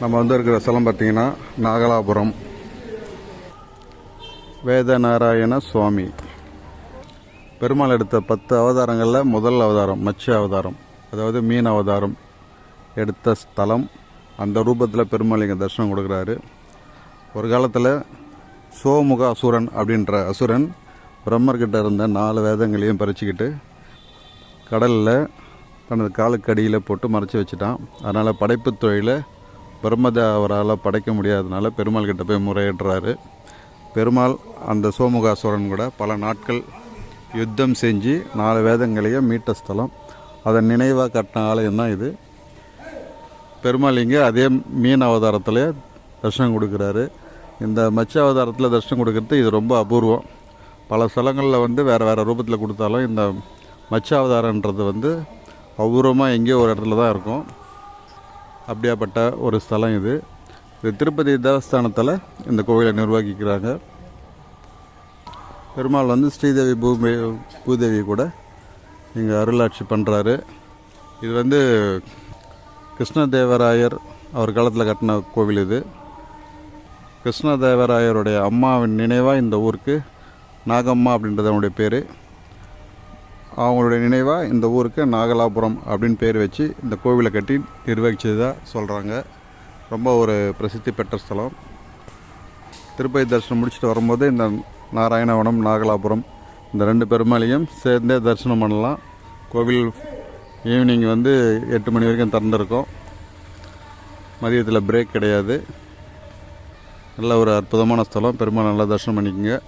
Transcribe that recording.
நம்ம வந்து இருக்கிற ஸ்தலம் பார்த்தீங்கன்னா நாகலாபுரம். வேதநாராயண சுவாமி. பெருமாள் எடுத்த பத்து அவதாரங்களில் முதல் அவதாரம் மத்ஸ்ய அவதாரம். அதாவது மீன் அவதாரம் எடுத்த ஸ்தலம். அந்த ரூபத்தில் பெருமாள் இங்கே தரிசனம் கொடுக்குறாரு. ஒரு காலத்தில் சோமுக அசுரன் அப்படின்ற அசுரன் பிரம்மர்கிட்ட இருந்த நாலு வேதங்களையும் பறிச்சுக்கிட்டு கடலில் தனது காலுக்கு அடியில் போட்டு மறைச்சி வச்சுட்டான். அதனால் படைப்பு தொழிலை பிரம்மதே அவரால் படைக்க முடியாதனால பெருமாள் கிட்ட போய் முறையிடுறாரு. பெருமாள் அந்த சோமுகாசுரன் கூட பல நாட்கள் யுத்தம் செஞ்சு நாலு வேதங்களையும் மீட்ட ஸ்தலம். அதை நினைவாக கட்டின ஆலயம் தான் இது. பெருமாள் இங்கே அதே மீன் அவதாரத்தில் தரிசனம் கொடுக்குறாரு. இந்த மச்ச அவதாரத்தில் தர்ஷனம் கொடுக்கறது இது ரொம்ப அபூர்வம். பல ஸ்தலங்களில் வந்து வேறு வேறு ரூபத்தில் கொடுத்தாலும் இந்த மச்ச அவதாரன்றது வந்து அபூர்வமாக எங்கேயோ ஒரு இடத்துல தான் இருக்கும். அப்படியாப்பட்ட ஒரு ஸ்தலம் இது. இது திருப்பதி தேவஸ்தானத்தில் இந்த கோவிலை நிர்வகிக்கிறாங்க. பெருமாள் வந்து ஸ்ரீதேவி பூமி பூதேவி கூட இங்கே அருளாட்சி பண்ணுறாரு இது வந்து கிருஷ்ணதேவராயர் அவர் காலத்தில் கட்டின கோவில் இது. கிருஷ்ணதேவராயருடைய அம்மாவின் நினைவாக இந்த ஊருக்கு நாகம்மா அப்படின்றது அவனுடைய பேர். அவங்களுடைய நினைவாக இந்த ஊருக்கு நாகலாபுரம் அப்படின்னு பேர் வச்சு இந்த கோவிலை கட்டி நிர்வகிச்சதாக சொல்கிறாங்க ரொம்ப ஒரு பிரசித்தி பெற்ற ஸ்தலம். திருப்பதி தரிசனம் முடிச்சுட்டு வரும்போது இந்த நாராயணவனம் நாகலாபுரம் இந்த ரெண்டு பெருமாளையும் சேர்ந்தே தரிசனம் பண்ணலாம். கோவில் ஈவினிங் வந்து எட்டு மணி வரைக்கும் திறந்துருக்கும். மதியத்தில் பிரேக் கிடையாது. நல்ல ஒரு அற்புதமான ஸ்தலம். பெருமாள் நல்லா தரிசனம் பண்ணிக்கோங்க.